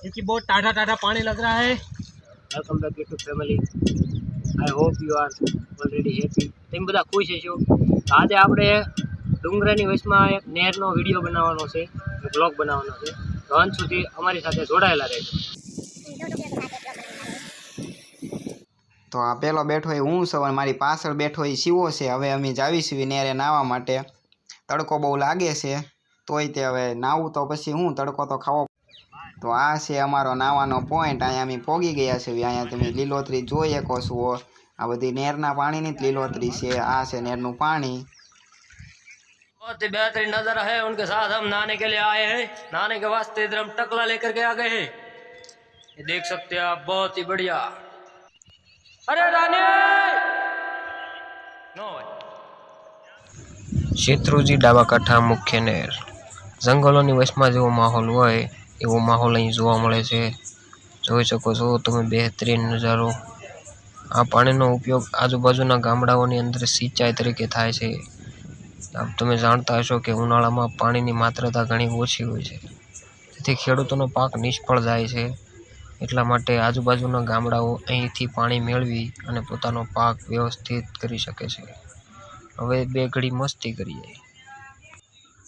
क्योंकि बहुत टाढ़ा टाढ़ा पानी लग रहा है welcome back YouTube family I hope you are already happy તમે બધા ખુશ હશો તો આજે આપણે ડુંગરાની વચમાં એક નહેરનો વિડીયો બનાવવાનો છે બ્લોગ બનાવવાનો છે તો અંત સુધી અમારી સાથે જોડાયેલા રહેજો તો આ પેલો બેઠો એ હું છું અને મારી પાછળ બેઠો એ શિવો છે હવે અમે જાવીશું નેરે નાહવા માટે તડકો બહુ લાગે છે તોય તે હવે નાવું તો પછી હું તડકો તો ખાવો તો આ છે અમારો નાવાનો પોઈન્ટ અહીંયા અમે પોગી ગયા છે અહીંયા તમે લીલોતરી જોઈ શકો છો આ બધી નેરના પાણીની જ લીલોતરી છે આ છે નેરનું પાણી बहुत ही बेहतरीन नज़ारा है उनके साथ हम नहाने के लिए आए हैं नहाने के वास्ते इधर हम टकला लेकर के आ गए हैं ये देख सकते हैं आप बहुत ही बढ़िया अरे रानी नो શેત્રુજી ડાબા કાંઠા મુખ્ય નહેર જંગલોની વચમાં જેવો માહોલ હોય એવો માહોલ અહીં જોવા મળે છે. જોઈ શકો છો, તમે બહેતરીન નજારો. આ પાણીનો ઉપયોગ આજુબાજુના ગામડાઓની અંદર સિંચાઈ તરીકે થાય છે. તમે જાણતા હશો કે ઉનાળામાં પાણીની માત્રતા ઘણી ઓછી હોય છે. તેથી ખેડૂતોનો પાક નિષ્ફળ જાય છે. એટલા માટે આજુબાજુના ગામડાઓ અહીંથી પાણી મેળવી અને પોતાનો પાક વ્યવસ્થિત કરી શકે છે. હવે બે ઘડી મસ્તી કરીએ.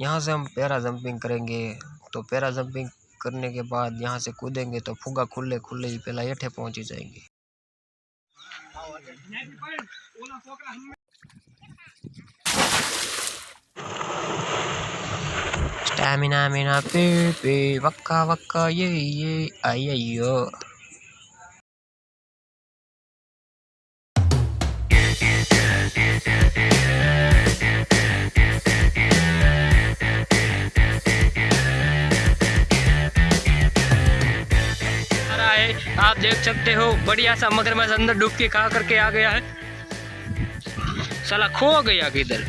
યહાં સે હમ પેરા જમ્પિંગ કરેંગે. તો પેરા જમ્પિંગ करने के बाद यहाँ से कूदेंगे तो फुगा खुले खुले ही पहला हेठे पहुँच ही जाएँगे। स्टैमिना मिना पे पे वक्का वक्का ये ये आई आई है। आप देख सकते हो, बढ़िया सा मगरमच्छ अंदर डुबकी खा करके आ गया है। साला खो गया किधर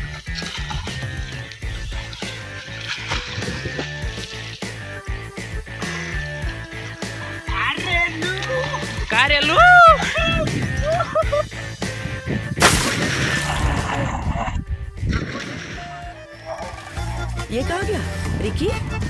कारेलू ये कहा गया? Ricky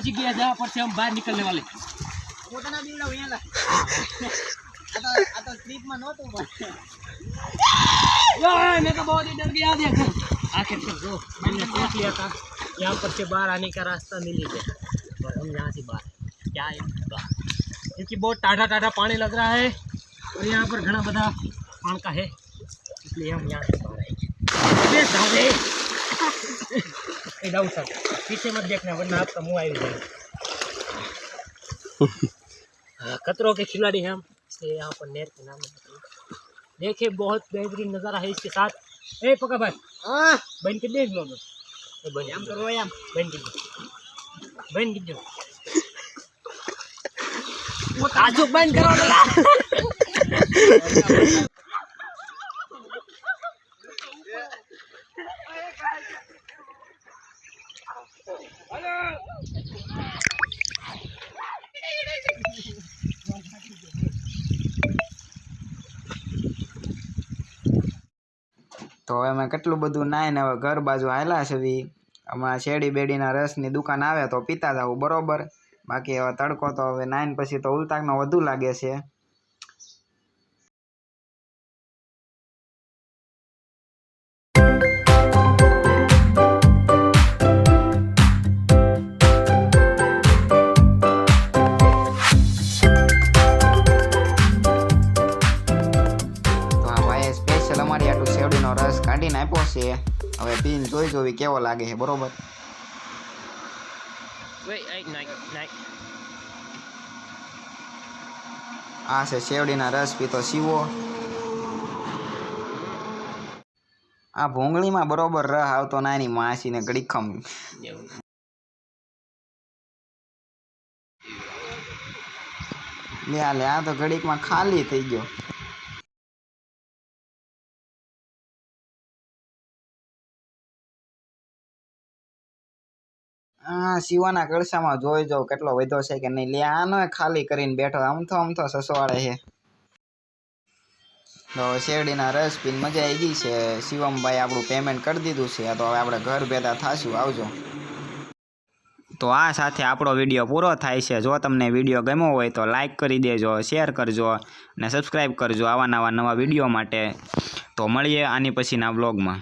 पहुँच गया जहाँ पर से हम बाहर निकलने वाले। यार, मैं तो बहुत ही डर गया देखो आखिर जो मैंने सोच लिया था यहाँ पर से बाहर आने का रास्ता मिल ही गया और हम यहाँ से बाहर क्या है? क्योंकि बहुत टाढ़ा टाढ़ा पानी लग रहा है और यहाँ पर घना बड़ा पान का है इसलिए हम यहाँ से बाहर आएँगे पीछे मत देखना वरना आपका मुँह आई जाएगा खतरों के खिलाड़ी हैं हम इसलिए यहाँ पर नेर के नाम देखिए बहुत बेहतरीन नज़ारा है इसके साथ। ए पका भाई। हाँ। बहन के देख लो। बहन करो यार बहन के बहन के वो ताजुक बंद करो તો હવે અમે કેટલું બધું નાઈને હવે ઘર બાજુ હાલ્યા છે વી. હમણાં શેરડી બેડીના રસની દુકાન આવે તો પીતા જવું બરોબર. બાકી હવે તડકો તો હવે નાહીને પછી તો ઉલટાકનો વધુ લાગે છે. છે. હવે પીને જોઈ જોવી કેવો લાગે છે બરોબર. આ છે શેવડીના રસ પીતો સીવો આ ભૂંગળીમાં બરોબર રહ આવતો નાની માસીને ગડીખમ લે આ તો ઘડીકમાં ખાલી થઈ ગયો. આ શિવાના કળશામાં જોઈ જાઉં કેટલો વધ્યો છે કે નહીં. લે, આનો ખાલી કરીને બેઠો. આમથો આમથો સસવાડે છે. તો શેરડીના રસ પીન મજા આવી ગઈ છે. શિવમભાઈ આપણું પેમેન્ટ કરી દીધું છે. તો હવે આપણે ઘર ભેગા થશું. આવજો. તો આ સાથે આપણો વીડિયો પૂરો થાય છે. જો તમને વીડિયો ગમ્યો હોય તો લાઈક કરી દેજો શેર કરજો અને સબસ્ક્રાઈબ કરજો આવા નવા નવા વીડિયો માટે. તો મળીએ આની પછીના બ્લોગમાં